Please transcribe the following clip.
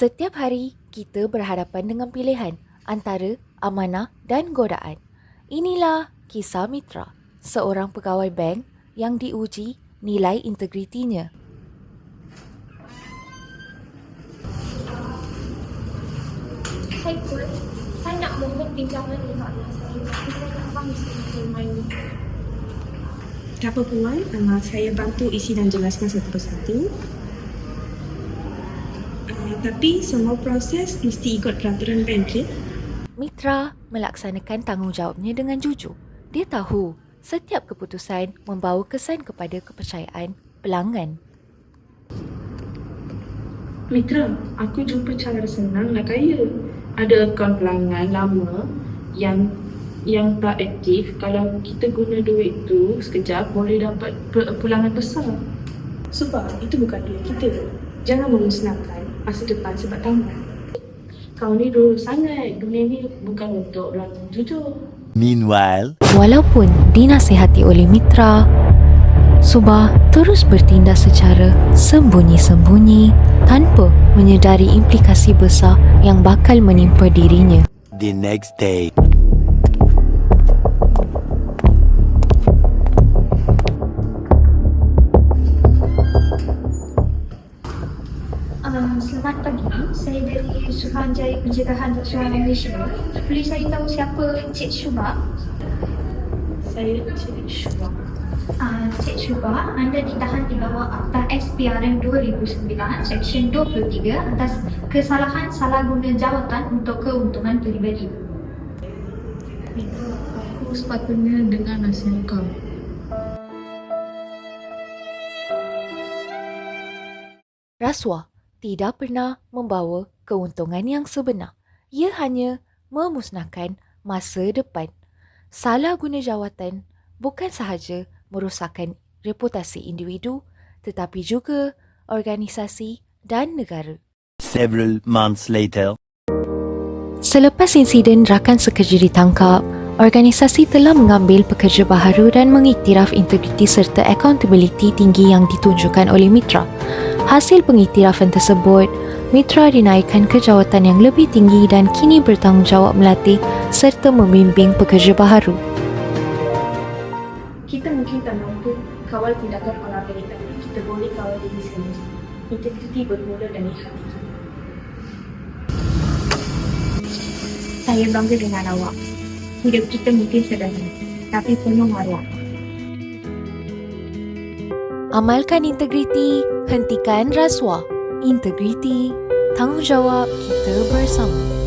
Setiap hari, kita berhadapan dengan pilihan antara amanah dan godaan. Inilah kisah Mitra, seorang pegawai bank yang diuji nilai integritinya. Hai Put, saya nak mohon pinjaman untuk anak saya tapi saya tak faham sistem main. Tak apa Puan, saya bantu isi dan jelaskan satu persatu. Uh, tapi semua proses mesti ikut peraturan bank, ya? Mitra melaksanakan tanggungjawabnya dengan jujur. Dia tahu setiap keputusan membawa kesan kepada kepercayaan pelanggan. Mitra, aku jumpa cara senang nak kaya. Ada akaun pelanggan lama yang yang tak aktif. Kalau kita guna duit tu sekejap boleh dapat pulangan besar. Sebab itu bukan duit kita. Jangan memusnahkan masa depan sebab tamat. Kau ni dulu sangat. Dunia ni bukan untuk orang jujur. Meanwhile, Walaupun dinasihati oleh Mitra, Subah terus bertindak secara sembunyi-sembunyi tanpa menyedari implikasi besar yang bakal menimpa dirinya. the next day. Um, selamat pagi, saya dari Suruhanjaya Pencegahan Rasuah Malaysia. Boleh saya tahu siapa Cik Syubah? Saya Cik Syuah. Uh, Cik Syubah, anda ditahan di bawah Akta SPRM 2009, Seksyen 23 atas kesalahan salah guna jawatan untuk keuntungan peribadi. Aku sepatutnya dengar nasihat kau. Rasuah tidak pernah membawa keuntungan yang sebenar. Ia hanya memusnahkan masa depan. Salah guna jawatan bukan sahaja merosakkan reputasi individu tetapi juga organisasi dan negara. Several months later. Selepas insiden rakan sekerja ditangkap, organisasi telah mengambil pekerja baharu dan mengiktiraf integriti serta accountability tinggi yang ditunjukkan oleh Mitra. Hasil pengiktirafan tersebut, Mitra dinaikkan ke jawatan yang lebih tinggi dan kini bertanggungjawab melatih serta membimbing pekerja baharu. Kita mungkin tak mampu kawal tindakan orang lain tapi kita boleh kawal diri sendiri. Integriti bermula dari hati kita. Saya bangga dengan awak. Hidup kita mungkin sederhana, tapi penuh maruah. Amalkan integriti, hentikan rasuah. Integriti, tanggungjawab kita bersama.